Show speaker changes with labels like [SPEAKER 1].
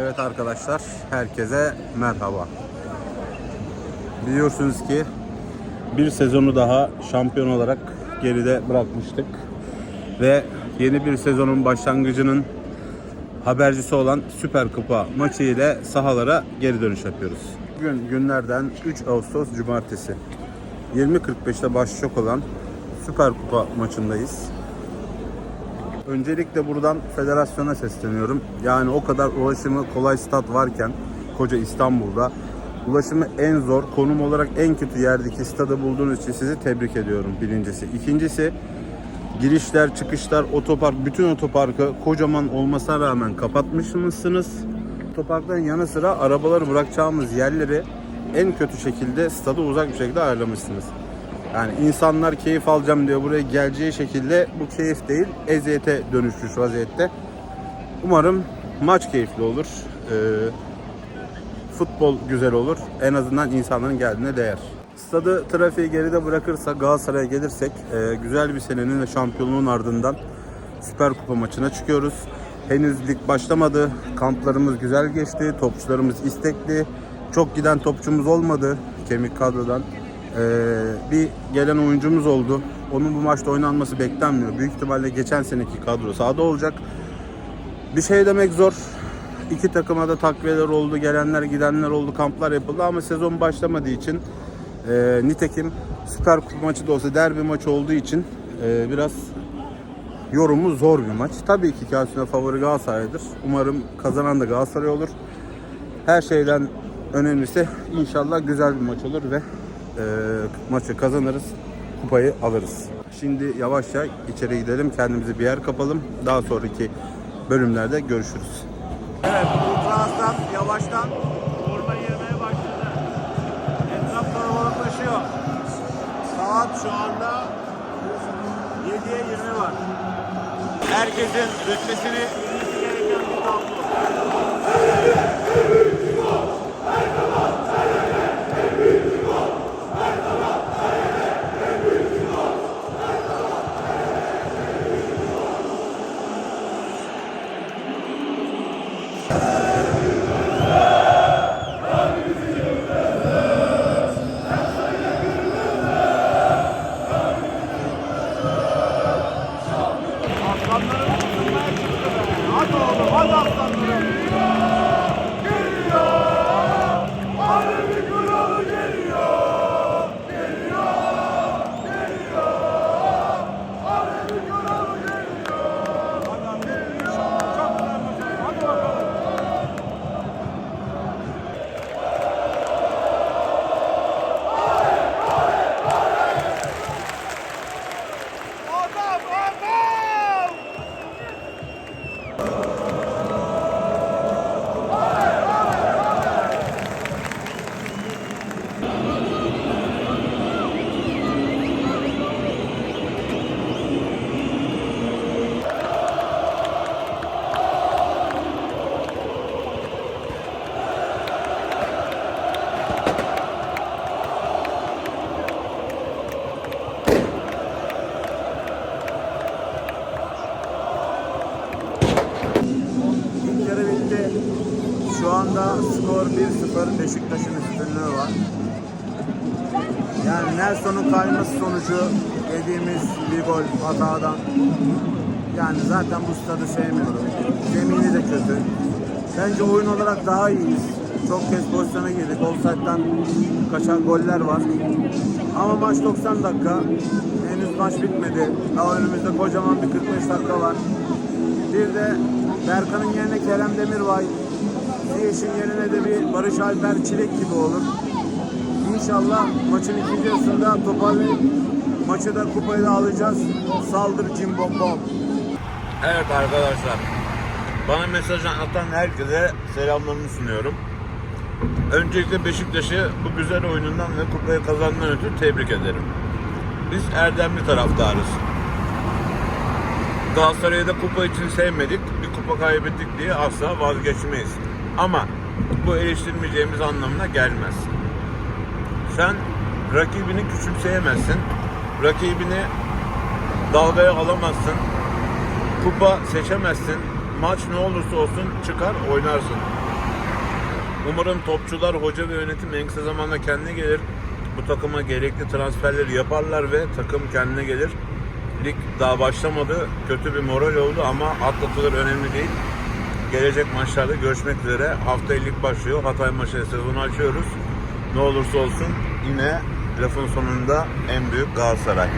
[SPEAKER 1] Evet arkadaşlar, herkese merhaba. Biliyorsunuz ki bir sezonu daha şampiyon olarak geride bırakmıştık. Ve yeni bir sezonun başlangıcının habercisi olan Süper Kupa maçı ile sahalara geri dönüş yapıyoruz. Bugün günlerden 3 Ağustos Cumartesi. 20.45'te başlayacak olan Süper Kupa maçındayız. Öncelikle buradan federasyona sesleniyorum. Yani o kadar ulaşımı kolay stat varken koca İstanbul'da ulaşımı en zor, konum olarak en kötü yerdeki stadı bulduğunuz için sizi tebrik ediyorum birincisi. İkincisi girişler, çıkışlar, otopark, bütün otoparkı kocaman olmasına rağmen kapatmışsınız. Otoparkların yanı sıra arabaları bırakacağımız yerleri en kötü şekilde stada uzak bir şekilde ayarlamışsınız. Yani insanlar keyif alacağım diye buraya geleceği şekilde bu keyif değil, eziyete dönüşmüş vaziyette. Umarım maç keyifli olur. Ee, futbol güzel olur. En azından insanların geldiğine değer. Stadı trafiği geride bırakırsak Galatasaray'a gelirsek e, güzel bir senenin ve şampiyonluğun ardından Süper Kupa maçına çıkıyoruz. Henüz lig başlamadı. Kamplarımız güzel geçti. Topçularımız istekli. Çok giden topçumuz olmadı kemik kadrodan. E, bir gelen oyuncumuz oldu. Onun bu maçta oynanması beklenmiyor. Büyük ihtimalle geçen seneki kadro sahada olacak. Bir şey demek zor. İki takıma da takviyeler oldu, gelenler gidenler oldu, kamplar yapıldı ama sezon başlamadığı için e, nitekim Süper Kupa maçı da olsa derbi maçı olduğu için e, biraz yorumu zor bir maç. Tabii ki kağıtçına favori Galatasaray'dır. Umarım kazanan da Galatasaray olur. Her şeyden önemlisi inşallah güzel bir maç olur ve maçı kazanırız, kupayı alırız. Şimdi yavaşça içeri gidelim, kendimizi bir yer kapalım. Daha sonraki bölümlerde görüşürüz.
[SPEAKER 2] Evet, ultrasdan yavaştan forma girmeye başladı. Etraf kalabalıklaşıyor. Saat şu anda 7'ye 20 var. Herkesin rütbesini Thank you. Anda skor 1-0 Beşiktaş'ın üstünlüğü var. Yani Nelson'un kayması sonucu yediğimiz bir gol hatadan. Yani zaten bu stadı sevmiyorum. Zemini de kötü. Bence oyun olarak daha iyiyiz. Çok kez pozisyona girdik. Offside'dan kaçan goller var. Ama maç 90 dakika. Henüz maç bitmedi. Daha önümüzde kocaman bir 45 dakika var. Bir de Berkan'ın yerine Kerem Demirbay, Ziyech'in yerine de bir Barış Alper Çilek gibi olur. İnşallah maçın ikinci yarısında toparlayıp maçı da kupayı da alacağız. Saldır Cimbom Bom.
[SPEAKER 3] Evet arkadaşlar. Bana mesaj atan herkese selamlarımı sunuyorum. Öncelikle Beşiktaş'ı bu güzel oyunundan ve kupayı kazandığından ötürü tebrik ederim. Biz erdemli taraftarız. Galatasaray'ı da kupa için sevmedik. Bir kupa kaybettik diye asla vazgeçmeyiz. Ama bu eleştirmeyeceğimiz anlamına gelmez. Sen rakibini küçümseyemezsin. Rakibini dalgaya alamazsın. Kupa seçemezsin. Maç ne olursa olsun çıkar oynarsın. Umarım topçular, hoca ve yönetim en kısa zamanda kendine gelir. Bu takıma gerekli transferleri yaparlar ve takım kendine gelir. Lig daha başlamadı. Kötü bir moral oldu ama atlatılır önemli değil. Gelecek maçlarda görüşmek üzere. Haftaya lig başlıyor. Hatay maçı sezonu açıyoruz. Ne olursa olsun yine lafın sonunda en büyük Galatasaray.